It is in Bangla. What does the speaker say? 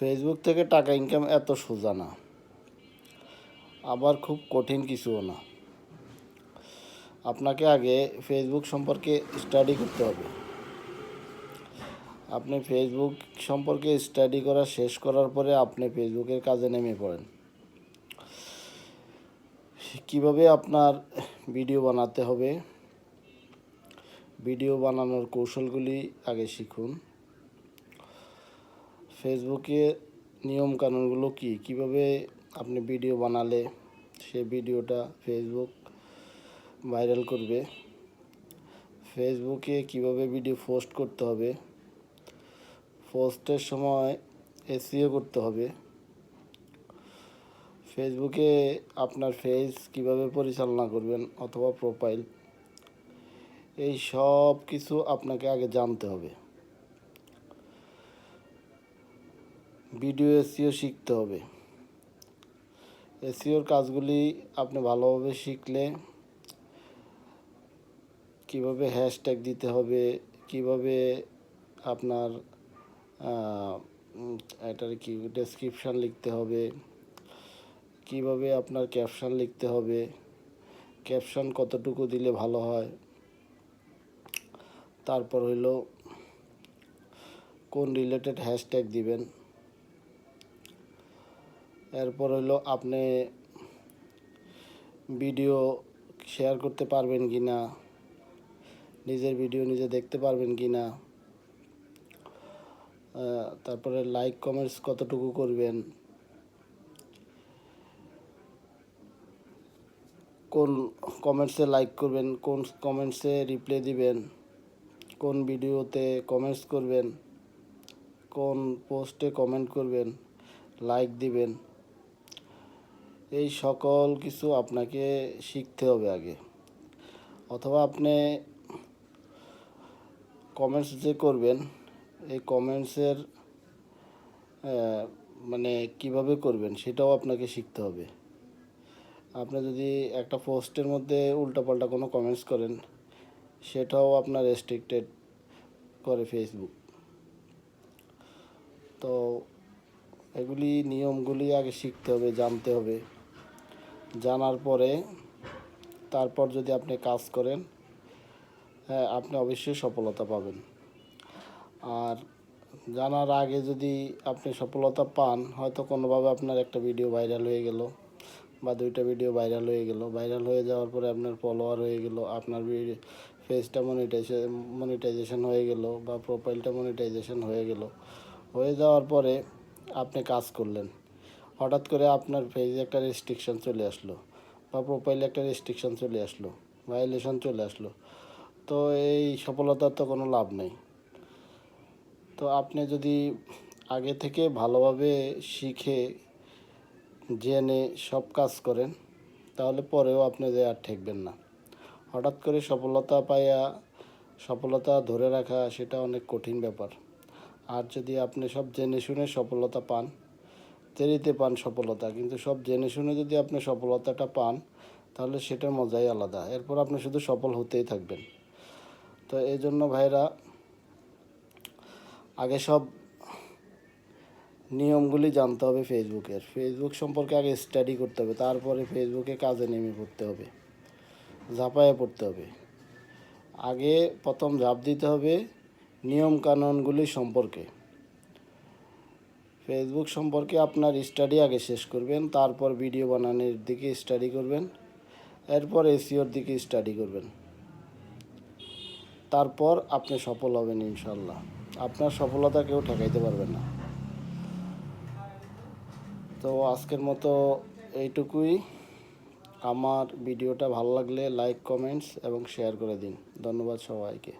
ফেসবুক থেকে টাকা ইনকাম এত সোজা না। আবার খুব কঠিন কিছুও না। আপনাকে আগে ফেসবুক সম্পর্কে স্টাডি করতে হবে। আপনি ফেসবুক সম্পর্কে স্টাডি করা শেষ করার পরে আপনি ফেসবুকের কাজে নেমে পড়েন। কীভাবে আপনার ভিডিও বানাতে হবে? ভিডিও বানানোর কৌশলগুলি আগে শিখুন। ফেসবুকে নিয়ম কানুনগুলো কি? কীভাবে আপনি ভিডিও বানালে সে ভিডিওটা ফেসবুক ভাইরাল করবে? ফেসবুকে কীভাবে ভিডিও পোস্ট করতে হবে? পোস্টের সময় এসিও করতে হবে। ফেসবুকে আপনার ফেস কীভাবে পরিচালনা করবেন অথবা প্রোফাইল এই সব কিছু আপনাকে আগে জানতে হবে। ভিডিও এসিও শিখতে হবে। এসিওর কাজগুলি আপনি ভালোভাবে শিখলে কীভাবে হ্যাশট্যাগ দিতে হবে, কীভাবে আপনার এটার কি ডেসক্রিপশান লিখতে হবে, কীভাবে আপনার ক্যাপশন লিখতে হবে ক্যাপশন কতটুকু দিলে ভালো হয়, তারপর হইল কোন রিলেটেড হ্যাশট্যাগ দিবেন। এরপর হইল আপনি ভিডিও শেয়ার করতে পারবেন কি না নিজের ভিডিও নিজে দেখতে পারবেন কি না তারপরে লাইক কমেন্টস কতটুকু করবেন, কোন কমেন্টসে লাইক করবেন, কোন কমেন্টসে রিপ্লাই দিবেন, কোন ভিডিওতে কমেন্টস করবেন, কোন পোস্টে কমেন্ট করবেন লাইক দিবেন। এই সকল কিছু আপনাকে শিখতে হবে আগে। অথবা আপনি কমেন্টস যে করবেন, এই কমেন্টসের মানে কীভাবে করবেন সেটাও আপনাকে শিখতে হবে। আপনি যদি একটা পোস্টের মধ্যে উল্টাপাল্টা কোনো কমেন্টস করেন, সেটাও আপনার রেস্ট্রিক্টেড করে ফেসবুক তো এগুলি নিয়মগুলি আগে শিখতে হবে, জানতে হবে। জানার পরে তারপর যদি আপনি কাজ করেন হ্যাঁ আপনি অবশ্যই সফলতা পাবেন। আর জানার আগে যদি আপনি সফলতা পান, হয়তো কোনোভাবে আপনার একটা ভিডিও ভাইরাল হয়ে গেল বা দুইটা ভিডিও ভাইরাল হয়ে গেল। ভাইরাল হয়ে যাওয়ার পরে আপনার ফলোয়ার হয়ে গেল, আপনার ফেসটা মনিটাইজেশন মনিটাইজেশন হয়ে গেল বা প্রোফাইলটা মনিটাইজেশন হয়ে গেল। হয়ে যাওয়ার পরে আপনি কাজ করলেন। হঠাৎ করে আপনার ফেজে একটা রেস্ট্রিকশন চলে আসলো বা প্রোফাইলে একটা রেস্ট্রিকশন চলে আসলো ভায়োলেশন চলে আসলো। তো এই সফলতার তো কোনো লাভ নেই। তো আপনি যদি আগে থেকে ভালোভাবে শিখে, জেনে সব কাজ করেন, তাহলে পরেও আপনি যে আর ঠেকবেন না। হঠাৎ করে সফলতা পাইয়া, সফলতা ধরে রাখা সেটা অনেক কঠিন ব্যাপার। আর যদি আপনি সব জেনে শুনে সফলতা পান দেরিতে পান সফলতা, কিন্তু সব জেনে শুনে যদি আপনি সফলতাটা পান, তাহলে সেটার মজাই আলাদা। এরপর আপনি শুধু সফল হতেই থাকবেন। তো এই জন্য ভাইরা, আগে সব নিয়মগুলি জানতে হবে ফেসবুকের। ফেসবুক সম্পর্কে আগে স্টাডি করতে হবে, তারপরে ফেসবুকে কাজে নেমে পড়তে হবে, ঝাঁপায়ে পড়তে হবে। আগে প্রথম ঝাঁপ দিতে হবে নিয়ম কানুনগুলি সম্পর্কে। ফেসবুক সম্পর্কে আপনার স্টাডি আগে শেষ করবেন, তারপর ভিডিও বানানোর দিকে স্টাডি করবেন, এরপর এসিওর দিকে স্টাডি করবেন। তারপর আপনি সফল হবেন ইনশাল্লাহ আপনার সফলতা কেউ ঠেকাইতে পারবে না। তো আজকের মতো এইটুকুই। আমার ভিডিওটা ভালো লাগলে লাইক কমেন্টস এবং শেয়ার করে দিন। ধন্যবাদ সবাইকে।